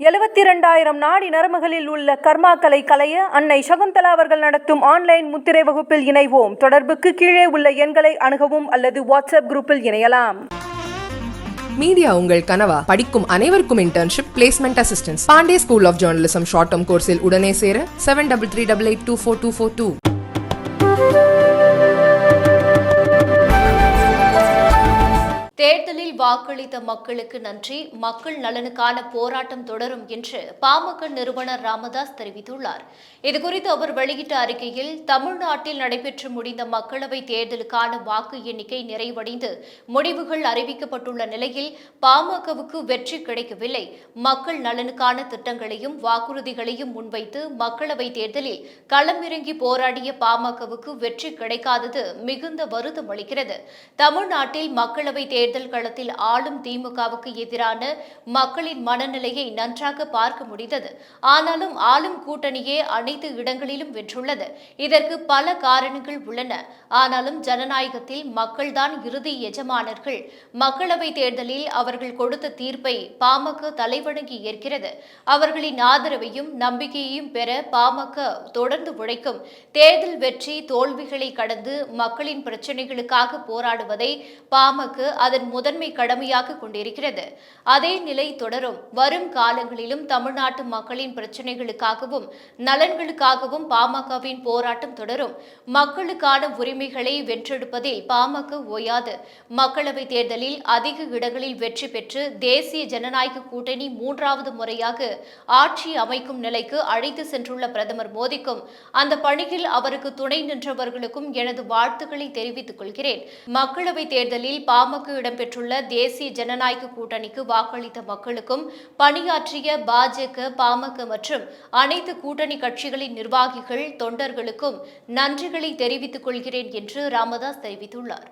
எழுபத்தி இரண்டாயிரம் நாடி நரம்புகளில் உள்ள கர்மாக்களை களைய அன்னை சகுந்தலா அவர்கள் நடத்தும் ஆன்லைன் முத்திரை வகுப்பில் இணைவோம். தொடர்புக்கு கீழே உள்ள எண்களை அணுகவும் அல்லது வாட்ஸ்அப் குரூப்பில் இணையலாம். மீடியா உங்கள் கனவா. படிக்கும் அனைவருக்கும் internship placement assistance Pandey school of journalism short term கோர்ஸில் உடனே சேர seven double three double eight two four two four two தேர்தலில் வாக்களித்த மக்களுக்கு நன்றி. மக்கள் நலனுக்கான போராட்டம் தொடரும் என்று பாமக நிறுவனர் ராமதாஸ் தெரிவித்துள்ளார். இதுகுறித்து அவர் வெளியிட்ட அறிக்கையில் தமிழ்நாட்டில் நடைபெற்று முடிந்த மக்களவை தேர்தலுக்கான வாக்கு எண்ணிக்கை நிறைவடைந்து முடிவுகள் அறிவிக்கப்பட்டுள்ள நிலையில் பாமகவுக்கு வெற்றி கிடைக்கவில்லை. மக்கள் நலனுக்கான திட்டங்களையும் வாக்குறுதிகளையும் முன்வைத்து மக்களவை தேர்தலில் களமிறங்கி போராடிய பாமகவுக்கு வெற்றி கிடைக்காதது மிகுந்த வருத்தம் அளிக்கிறது. தமிழ்நாட்டில் மக்களவைத் தேர்தல் களத்தில் ஆளும் திமுகவுக்கு எதிரான மக்களின் மனநிலையை நன்றாக பார்க்க முடிந்தது. ஆனாலும் ஆளும் கூட்டணியே அனைத்து இடங்களிலும் வென்றுள்ளது. இதற்கு பல காரணங்கள் உள்ளன. ஆனாலும் ஜனநாயகத்தில் மக்கள்தான் இறுதி எஜமானர்கள். மக்களவைத் தேர்தலில் அவர்கள் கொடுத்த தீர்ப்பை பாமக தலைவணங்கி ஏற்கிறது. அவர்களின் ஆதரவையும் நம்பிக்கையையும் பெற பாமக தொடர்ந்து உழைக்கும். தேர்தல் வெற்றி தோல்விகளை கடந்து மக்களின் பிரச்சினைகளுக்காக போராடுவதை பாமக அதன் முதன்மை கடமையாக கொண்டிருக்கிறது. அதே நிலை தொடரும். வரும் காலங்களிலும் தமிழ்நாட்டு மக்களின் பிரச்சினைகளுக்காகவும் நலன்களுக்காகவும் பாமகவின் போராட்டம் தொடரும். மக்களுக்கான உரிமைகளை வென்றெடுப்பதில் பாமக ஓயாது. மக்களவைத் தேர்தலில் அதிக இடங்களில் வெற்றி பெற்று தேசிய ஜனநாயக கூட்டணி மூன்றாவது முறையாக ஆட்சி அமைக்கும் நிலைக்கு அழைத்து சென்றுள்ள பிரதமர் மோடிக்கும் அந்த பணியில் அவருக்கு துணை நின்றவர்களுக்கும் எனது வாழ்த்துக்களை தெரிவித்துக் கொள்கிறேன். மக்களவைத் தேர்தலில் பாமக இடம்பெற்றுள்ள தேசிய ஜனநாயக கூட்டணிக்கு வாக்களித்த மக்களுக்கும் பணியாற்றிய பாஜக பாமக மற்றும் அனைத்து கூட்டணி கட்சிகளின் நிர்வாகிகள் தொண்டர்களுக்கும் நன்றிகளை தெரிவித்துக் கொள்கிறேன் என்று ராமதாஸ் தெரிவித்துள்ளார்.